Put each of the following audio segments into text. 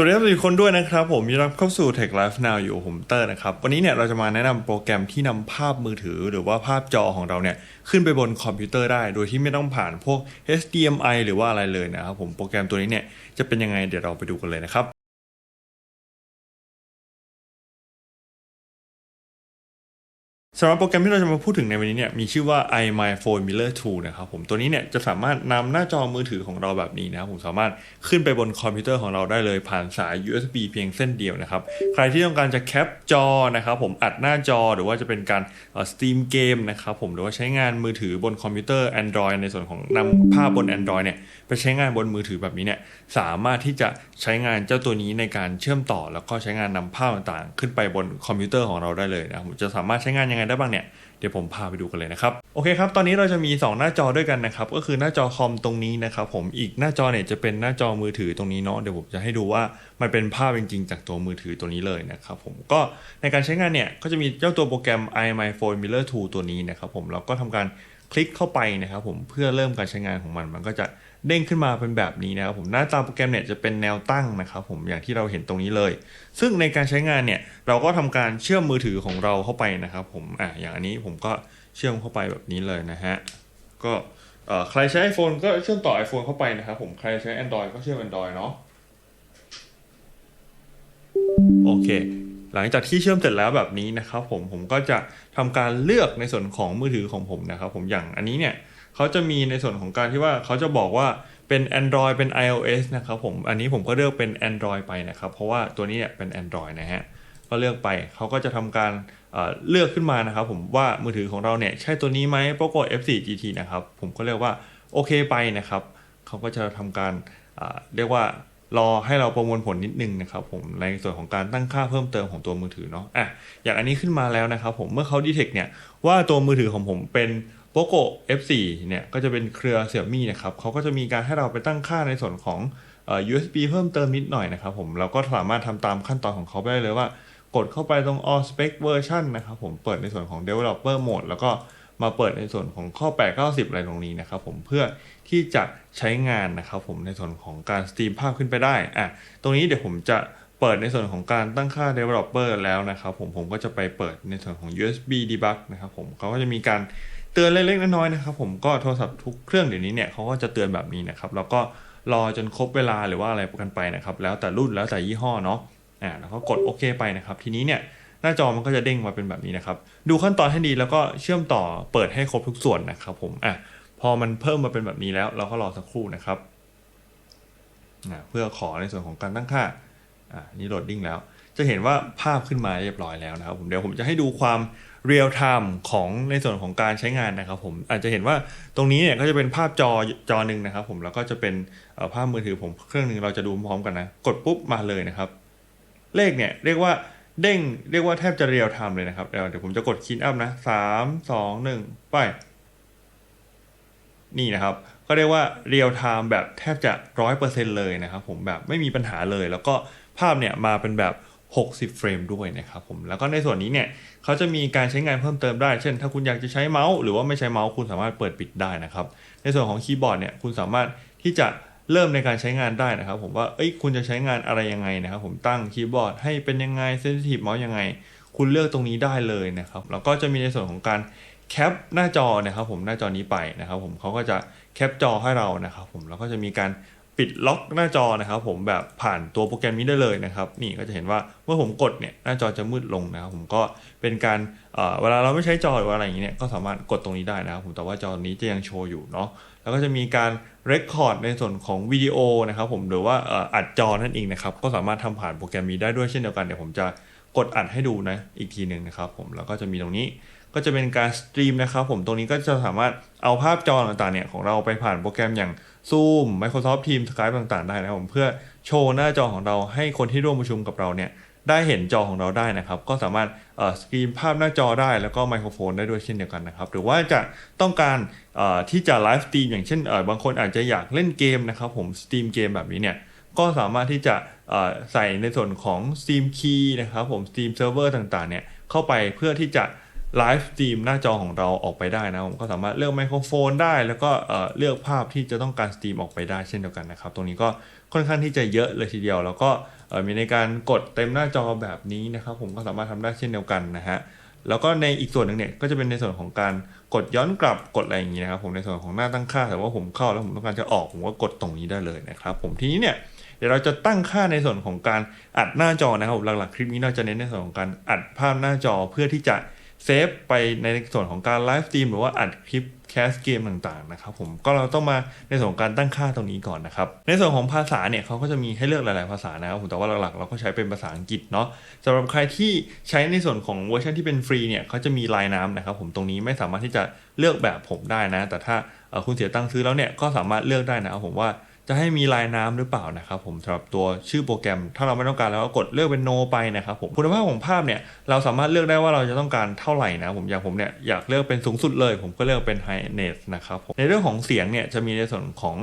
สวัสดีครับทุกคนด้วยนะครับ ผมยินดีรับเข้าสู่ Tech Life Now อยู่ผมเตอร์นะครับ วันนี้เนี่ยเราจะมาแนะนำโปรแกรมที่นำภาพมือถือ หรือว่าภาพจอของเราเนี่ยขึ้นไปบนคอมพิวเตอร์ได้ โดยที่ไม่ต้องผ่านพวก HDMI หรือว่าอะไรเลยนะครับผมโปรแกรมตัวนี้เนี่ยจะเป็นยังไงเดี๋ยวเราไปดูกันเลยนะครับ สำหรับโปรแกรมที่เราจะมาพูดถึงในวันนี้เนี่ยมีชื่อว่า iMyFone Mirror 2 นะครับผมตัวนี้เนี่ยจะสามารถนำหน้าจอมือถือของเราแบบนี้นะครับผมสามารถขึ้นไปบนคอมพิวเตอร์ของเราได้เลยผ่านสาย USB เพียงเส้นเดียวนะครับ ใครที่ต้องการจะแคปจอนะครับผมอัดหน้าจอหรือว่าจะเป็นการสตรีมเกมนะครับผมหรือว่าใช้งานมือถือบนคอมพิวเตอร์ Android ในส่วนของนำภาพบน Android เนี่ยไปใช้งานบนมือถือแบบนี้เนี่ยสามารถที่จะใช้งานเจ้าตัวนี้ในการเชื่อมต่อ แล้วก็ใช้งานนำภาพต่างๆ ขึ้นไปบนคอมพิวเตอร์ของเราได้เลยนะผมจะสามารถใช้งานยังไงได้บ้างเนี่ยเดี๋ยวผมพาไปดูกันเลยนะครับโอเคครับตอนนี้เราจะมี 2 หน้าจอด้วยกันนะครับก็คือหน้าจอคอมตรงนี้นะครับผมอีกหน้าจอเนี่ยจะเป็นหน้าจอมือถือตรงนี้เนาะเดี๋ยวผมจะให้ดูว่ามันเป็นภาพจริงๆ จากตัวมือถือตัวนี้เลยนะครับผมก็ในการใช้งานเนี่ยก็จะมีเจ้าตัวโปรแกรม iMyFone Mirror 2 ตัวนี้นะครับผมเราก็ทำการคลิกเข้าไปนะครับผมเพื่อเริ่มการใช้งานของมันมันก็จะ เด้งขึ้นมาเป็นแบบนี้นะครับผมหน้าตาโปรแกรมเนี่ยจะเป็นแนวตั้งนะครับผมอย่างที่เราเห็นตรงนี้เลย ซึ่งในการใช้งานเนี่ยเราก็ทำการเชื่อมมือถือของเราเข้าไปนะครับผมอะอย่างอันนี้ผมก็เชื่อมเข้าไปแบบนี้เลยนะฮะก็เอ่อใครใช้ iPhone ก็เชื่อมต่อ iPhone เข้าไปนะครับผมใครใช้ Android ก็เชื่อม Android เนาะโอเค หลังจากที่เชื่อมเสร็จแล้วแบบนี้นะครับผมผมก็จะทำการเลือกในส่วนของมือถือของผมนะครับผมอย่างอันนี้เนี่ย เขาจะมีในส่วนของการที่ว่าเขาจะบอกว่าเป็น Android เป็น iOS นะครับผมอันนี้ผมก็เลือกเป็น Android ไปนะครับ เพราะว่าตัวนี้เนี่ยเป็น Android นะฮะก็เลือกไปเขาก็จะทำการเอ่อเลือกขึ้นมานะครับผมว่ามือถือของเราเนี่ยใช่ตัวนี้ไหม Poco F4 GT นะครับผมก็เรียกว่าโอเคไปนะครับเขาก็จะทำการอ่าเรียกว่ารอให้เราประมวลผลนิดนึงนะครับผมในส่วนของการตั้งค่าเพิ่มเติมของตัวมือถือเนาะอะอย่างอันนี้ขึ้นมาแล้วนะครับผมเมื่อเขาดีเทคเนี่ยว่าตัวมือถือของผมเป็น Poco F4 เนี่ยก็จะเป็นเครือเสี่ยมี่นะครับเขาก็จะมีการให้เราไปตั้งค่าในส่วนของเอ่อ USB เพิ่มเติมนิดหน่อยนะครับผมเราก็สามารถทำตามขั้นตอนของเขาไปได้เลยว่า กดเข้าไปตรง all spec version นะครับผมเปิดในส่วนของ developer mode แล้วก็มาเปิดในส่วนของข้อ 8 90 อะไรตรงนี้นะครับผมเพื่อที่จะใช้งานนะครับผมในส่วนของการสตรีมภาพขึ้นไปได้อะตรงนี้เดี๋ยวผมจะเปิดในส่วนของการตั้งค่า developer แล้วนะครับผมผมก็จะไปเปิดในส่วนของ USB debug นะครับผมเขาก็จะมีการ เตือนเล็กๆน้อยๆนะครับผมก็โทรศัพท์ทุกเครื่องเดี๋ยวนี้เนี่ยเขาก็จะเตือนแบบนี้นะครับแล้วก็รอจนครบเวลาหรือว่าอะไรกันไปนะครับ แล้วแต่รุ่นแล้วแต่ยี่ห้อเนาะอ่าแล้วก็กดโอเคไปนะครับ ทีนี้เนี่ยหน้าจอมันก็จะเด้งมาเป็นแบบนี้นะครับ ดูขั้นตอนให้ดีแล้วก็เชื่อมต่อเปิดให้ครบทุกส่วนนะครับผมอะพอมันเพิ่มมาเป็นแบบนี้แล้ว เราก็รอสักครู่นะครับอ่าเพื่อขอในส่วนของการตั้งค่าอ่านี่โหลดดิ้งแล้ว จะเห็นว่าภาพขึ้นมาเรียบร้อยแล้วนะครับผมเดี๋ยวผมจะให้ดูความเรียลไทม์ของในส่วนของการใช้งานนะครับผมอาจจะเห็นว่าตรงนี้เนี่ยก็จะเป็นภาพจอจอหนึ่งนะครับ ผมแล้วก็จะเป็นภาพมือถือผมเครื่องหนึ่งเราจะดูพร้อมกันนะ กดปุ๊บมาเลยนะครับ เลขเนี่ยเรียกว่าเด้งเรียกว่าแทบจะเรียลไทม์เลยนะครับเดี๋ยวเดี๋ยวผมจะกดคีนอัพนะสามสองหนึ่งไป นี่นะครับ ก็เรียกว่าเรียลไทม์แบบแทบจะร้อยเปอร์เซ็นเลยนะครับ ผมแบบไม่มีปัญหาเลย แล้วก็ภาพเนี่ยมาเป็นแบบ 60 เฟรมด้วยนะครับผม แล้วก็ในส่วนนี้เนี่ยเขาจะมีการใช้งานเพิ่มเติมได้ เช่น ถ้าคุณอยากจะใช้เมาส์หรือว่าไม่ใช้เมาส์คุณสามารถเปิดปิดได้นะครับ ในส่วนของคีย์บอร์ดเนี่ยคุณสามารถที่จะเริ่มในการใช้งานได้นะครับ ผมว่าเอ้ยคุณจะใช้งานอะไรยังไงนะครับ ผมตั้งคีย์บอร์ดให้เป็นยังไงเซนซิทีฟเมาส์ยังไง คุณเลือกตรงนี้ได้เลยนะครับ แล้วก็จะมีในส่วนของการแคปหน้าจอนะครับผมหน้าจอนี้ไปนะครับ ผมเขาก็จะแคปจอให้เรานะครับ ผมแล้วก็จะมีการ ปิดล็อกหน้าจอนะครับผมแบบผ่านตัวโปรแกรมนี้ได้เลยนะครับ นี่ก็จะเห็นว่าเมื่อผมกดเนี่ยหน้าจอจะมืดลงนะครับ ผมก็เป็นการเอ่อเวลาเราไม่ใช้จอหรืออะไรอย่างเงี้ยเนี่ยก็สามารถกดตรงนี้ได้นะครับผมแต่ว่าจอนี้จะยังโชว์อยู่เนาะแล้วก็จะมีการเรคคอร์ดในส่วนของวิดีโอนะครับผมหรือว่าอัดจอนั่นเองนะครับก็สามารถทำผ่านโปรแกรมนี้ได้ด้วยเช่นเดียวกันเดี๋ยวผมจะกดอัดให้ดูนะอีกทีหนึ่งนะครับผมแล้วก็จะมีตรงนี้ ก็จะเป็นการสตรีมนะครับผมตรงนี้ก็จะสามารถเอาภาพจอต่างๆเนี่ยของเราไปผ่านโปรแกรมอย่าง Zoom Microsoft Teams Skype ต่างๆ ได้นะครับผมเพื่อโชว์หน้าจอของเราให้คนที่ร่วมประชุมกับเราเนี่ยได้เห็นจอของเราได้นะครับ ก็สามารถสกรีนภาพหน้าจอได้แล้วก็ไมโครโฟนได้ด้วยเช่นเดียวกันนะครับ หรือว่าจะต้องการที่จะไลฟ์สตรีมอย่างเช่นบางคนอาจจะอยากเล่นเกมนะครับผมสตรีมเกมแบบนี้เนี่ยก็สามารถที่จะใส่ในส่วนของ Steam Key นะครับผม Steam Server ต่างๆเนี่ยเข้าไปเพื่อที่จะ ไลฟ์สตรีมหน้าจอของเราออกไปได้นะผมก็สามารถเลือกไมโครโฟนได้ แล้วก็เลือกภาพที่จะต้องการสตรีมออกไปได้เช่นเดียวกันนะครับ ตรงนี้ก็ค่อนข้างที่จะเยอะเลยทีเดียว แล้วก็มีในการกดเต็มหน้าจอแบบนี้นะครับ ผมก็สามารถทำได้เช่นเดียวกันนะฮะแล้วก็ในอีกส่วนหนึ่งเนี่ยก็จะเป็นในส่วนของการกดย้อนกลับกดอะไรอย่างนี้นะครับ ผมในส่วนของหน้าตั้งค่า แต่ว่าผมเข้าแล้วผมต้องการจะออกผมก็กดตรงนี้ได้เลยนะครับ ผมทีนี้เนี่ยเดี๋ยวเราจะตั้งค่าในส่วนของการอัดหน้าจอนะครับหลักๆคลิปนี้เราจะเน้นในส่วนของการอัดภาพหน้าจอเพื่อที่จะ เซฟไปในส่วนของการไลฟ์สตรีมหรือว่าอัดคลิปแคสเกมต่างๆนะครับผมก็เราต้องมาในส่วนของการตั้งค่าตรงนี้ก่อนนะครับ ในส่วนของภาษาเนี่ยเขาก็จะมีให้เลือกหลายๆภาษานะครับผมแต่ว่าหลักๆเราก็ใช้เป็นภาษาอังกฤษเนาะสำหรับใครที่ใช้ในส่วนของเวอร์ชันที่เป็นฟรีเนี่ยเขาจะมีลายน้ำนะครับผมตรงนี้ไม่สามารถที่จะเลือกแบบผมได้นะ แต่ถ้าคุณเสียตังค์ซื้อแล้วเนี่ยก็สามารถเลือกได้นะครับผมว่า จะให้มีลายน้ำหรือเปล่านะครับผมสำหรับตัวชื่อโปรแกรม ถ้าเราไม่ต้องการแล้วก็กดเลือกเป็น no ไปนะครับผมคุณภาพของภาพเนี่ยเราสามารถเลือกได้ว่าเราจะต้องการเท่าไหร่นะผมอย่างผมเนี่ยอยากเลือกเป็นสูงสุดเลย ผมก็เลือกเป็น High n e s นะครับผมในเรื่องของเสียงเนี่ยจะมีในส่วนของ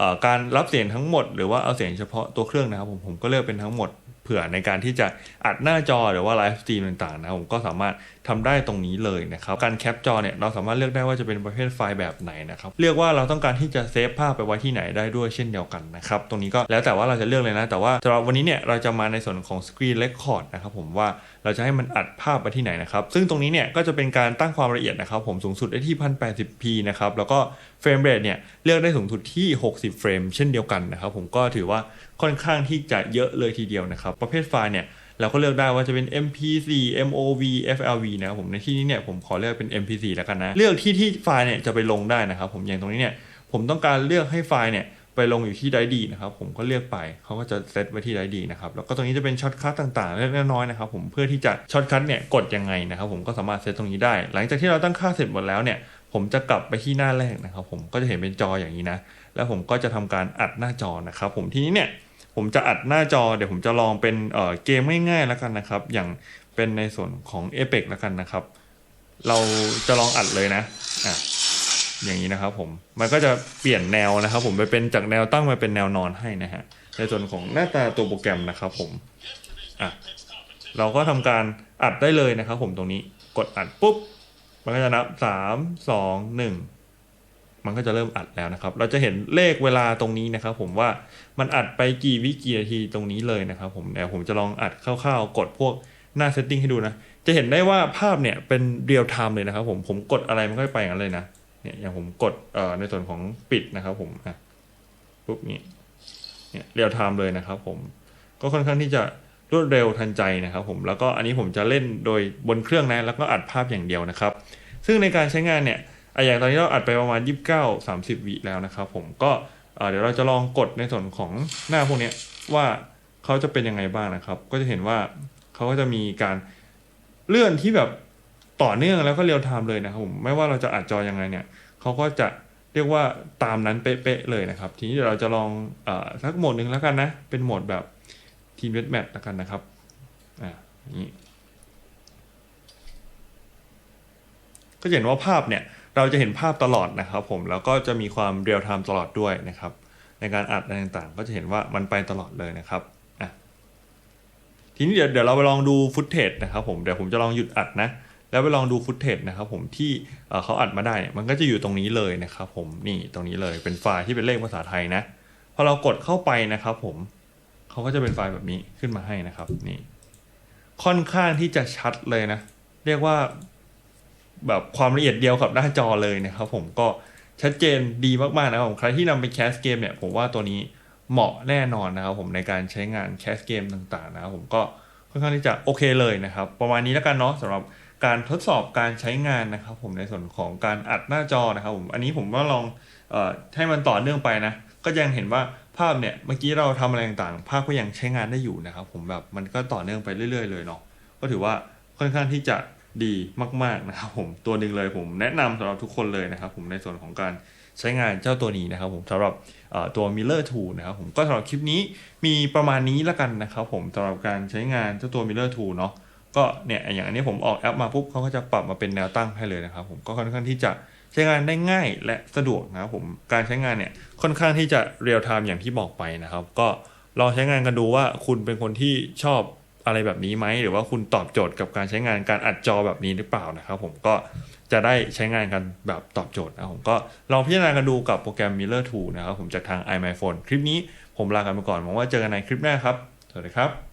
อการรับเสียงทั้งหมด หรือว่าเอาเสียงเฉพาะตัวเครื่องนะครับผมผมก็เลือกเป็นทั้งหมด ผื่อในการที่จะอัดหน้าจอหรือว่าไลฟ์สตรีมต่างๆนะผมก็สามารถทำได้ตรงนี้เลยนะครับ การแคปจอเนี่ยเราสามารถเลือกได้ว่าจะเป็นประเภทไฟล์แบบไหนนะครับเรียกว่าเราต้องการที่จะเซฟภาพไปไว้ที่ไหนได้ด้วยเช่นเดียวกันนะครับตรงนี้ก็แล้วแต่ว่าเราจะเลือกเลยนะ แต่ว่าสำหรับวันนี้เนี่ยเราจะมาในส่วนของ Screen Record นะครับผมว่าเราจะให้มันอัดภาพไปที่ไหนนะครับซึ่งตรงนี้เนี่ยก็จะเป็นการตั้งความละเอียดนะครับผมสูงสุดได้ที่ 1080p นะครับแล้วก็เฟรมเรทเนี่ยเลือกได้สูงสุดที่ 60 เฟรมเช่นเดียวกันนะครับผมก็ถือว่า ค่อนข้างที่จะเยอะเลยทีเดียวนะครับ ประเภทไฟล์เนี่ยเราก็เลือกได้ว่าจะเป็น MP4 MOV FLV นะครับผมในที่นี้เนี่ยผมขอเลือกเป็น MP4 แล้วกันนะ เลือกที่ที่ไฟล์เนี่ยจะไปลงได้นะครับ ผมอย่างตรงนี้เนี่ยผมต้องการเลือกให้ไฟล์เนี่ยไปลงอยู่ที่ไดดีนะครับผมก็เลือกไปเขาก็จะเซตไว้ที่ไดดีนะครับแล้วก็ตรงนี้จะเป็นช็อตคัทต่างๆเล็กๆน้อยๆนะครับผมเพื่อที่จะช็อตคัทเนี่ยกดยังไงนะครับผมก็สามารถเซตตรงนี้ได้ หลังจากที่เราตั้งค่าเสร็จหมดแล้วเนี่ยผมจะกลับไปที่หน้าแรกนะครับผมก็จะเห็นเป็นจออย่างนี้นะแล้วผมก็จะทำการอัดหน้าจอนะครับผมทีนี้เนี่ย ผมจะอัดหน้าจอเดี๋ยวผมจะลองเป็นเเกมง่ายๆแล้วกันนะครับ อย่างเป็นในส่วนของ a p e x แล้วกันนะครับ เราจะลองอัดเลยนะอะอย่างนี้นะครับผมมันก็จะเปลี่ยนแนวนะครับ ผมไปเป็นจากแนวตั้งมาเป็นแนวนอนให้นะฮะในส่วนของหน้าตาตัวโปรแกรมนะครับผมอะเราก็ทำการอัดได้เลยนะครับ ผมตรงนี้กดอัดปุ๊บ มันก็จะนับสามสองหนึ่ง มันก็จะเริ่มอัดแล้วนะครับ เราจะเห็นเลขเวลาตรงนี้นะครับ ผมว่ามันอัดไปกี่วิกี่นาทีตรงนี้เลยนะครับ ผมเดี๋ยวผมจะลองอัดคร่าวๆ กดพวกหน้าเซตติ้งให้ดูนะ จะเห็นได้ว่าภาพเนี่ยเป็นเรียลไทม์เลยนะครับ ผมผมกดอะไรมันก็ไปอย่างนั้นเลยนะเนี่ยอย่างผมกดเอ่อในส่วนของปิดนะครับ ผมอะปุ๊บนี้เนี่ยเรียลไทม์เลยนะครับ ผมก็ค่อนข้างที่จะรวดเร็วทันใจนะครับ ผมแล้วก็อันนี้ผมจะเล่นโดยบนเครื่องนะแล้วก็อัดภาพอย่างเดียวนะครับ ซึ่งในการใช้งานเนี่ย อะอย่างตอนนี้เราอัดไปประมาณ 29 30 วิแล้วนะครับผมก็เดี๋ยวเราจะลองกดในส่วนของหน้าพวกนี้ว่าเขาจะเป็นยังไงบ้างนะครับ ก็จะเห็นว่าเขาก็จะมีการเลื่อนที่แบบต่อเนื่องแล้วก็เรียลไทม์เลยนะครับผมไม่ว่าเราจะอัดจอยังไงเนี่ยเขาก็จะเรียกว่าตามนั้นเป๊ะๆเลยนะครับ ทีนี้เดี๋ยวเราจะลองอสักโหมดหนึ่งแล้วกันนะ เป็นโหมดแบบทีมเวทแมทแล้วกันนะครับอ่าอย่างนี้ก็เห็นว่าภาพเนี่ย เราจะเห็นภาพตลอดนะครับผมแล้วก็จะมีความเรียลไทม์ตลอดด้วยนะครับ ในการอัดอะไรต่างๆ ก็จะเห็นว่ามันไปตลอดเลยนะครับอะทีนี้เดี๋ยวเดี๋ยวเราไปลองดูฟุตเทจนะครับผมเดี๋ยวผมจะลองหยุดอัดนะแล้วไปลองดูฟุตเทจนะครับผมที่เอ่อเขาอัดมาได้เนี่ยมันก็จะอยู่ตรงนี้เลยนะครับผมนี่ตรงนี้เลยเป็นไฟล์ที่เป็นเลขภาษาไทยนะพอเรากดเข้าไปนะครับผมเขาก็จะเป็นไฟล์แบบนี้ขึ้นมาให้นะครับนี่ค่อนข้างที่จะชัดเลยนะ เรียกว่า แบบความละเอียดเดียวกับหน้าจอเลยนะครับ ผมก็ชัดเจนดีมากๆนะครับผมใครที่นำไปแคสเกมเนี่ยผมว่าตัวนี้เหมาะแน่นอนนะครับผมในการใช้งานแคสเกมต่างๆนะครับผมก็ค่อนข้างที่จะโอเคเลยนะครับ ประมาณนี้แล้วกันเนาะสำหรับการทดสอบการใช้งานนะครับ ผมในส่วนของการอัดหน้าจอนะครับผมอันนี้ผมว่าลองออให้มันต่อเนื่องไปนะ ก็ยังเห็นว่าภาพเนี่ยเมื่อกี้เราทำอะไรต่างๆ ภาพก็ยังใช้งานได้อยู่นะครับ ผมแบบมันก็ต่อเนื่องไปเรื่อย ๆ เลยเนาะก็ถือว่าค่อนข้างที่จะ ดีมาก ๆนะครับผมตัวหนึ่งเลยผมแนะนำสำหรับทุกคนเลยนะครับ ผมในส่วนของการใช้งานเจ้าตัวนี้นะครับ ผมสำหรับตัว Miller 2นะครับผมก็สำหรับคลิปนี้มีประมาณนี้ละกันนะครับ ผมสำหรับการใช้งานเจ้าตัว Miller 2เนาะก็เนี่ยอย่างอันนี้ผมออกแอปมาปุ๊บเขาก็จะปรับมาเป็นแนวตั้งให้เลยนะครับ ผมก็ค่อนข้างที่จะใช้งานได้ง่ายและสะดวกนะครับผมการใช้งานเนี่ยค่อนข้างที่จะเรียลไทม์อย่างที่บอกไปนะครับ ก็ลองใช้งานกันดูว่าคุณเป็นคนที่ชอบ อะไรแบบนี้ไหม หรือว่าคุณตอบโจทย์กับการใช้งานการอัดจอแบบนี้หรือเปล่านะครับ ผมก็จะได้ใช้งานกันแบบตอบโจทย์นะผมก็ลองพิจารณากันดูกับโปรแกรม Miller 2 นะครับผมจากทาง iMyPhone คลิปนี้ผมลากันไปก่อนหวังว่าเจอกันในคลิปหน้าครับ สวัสดีครับ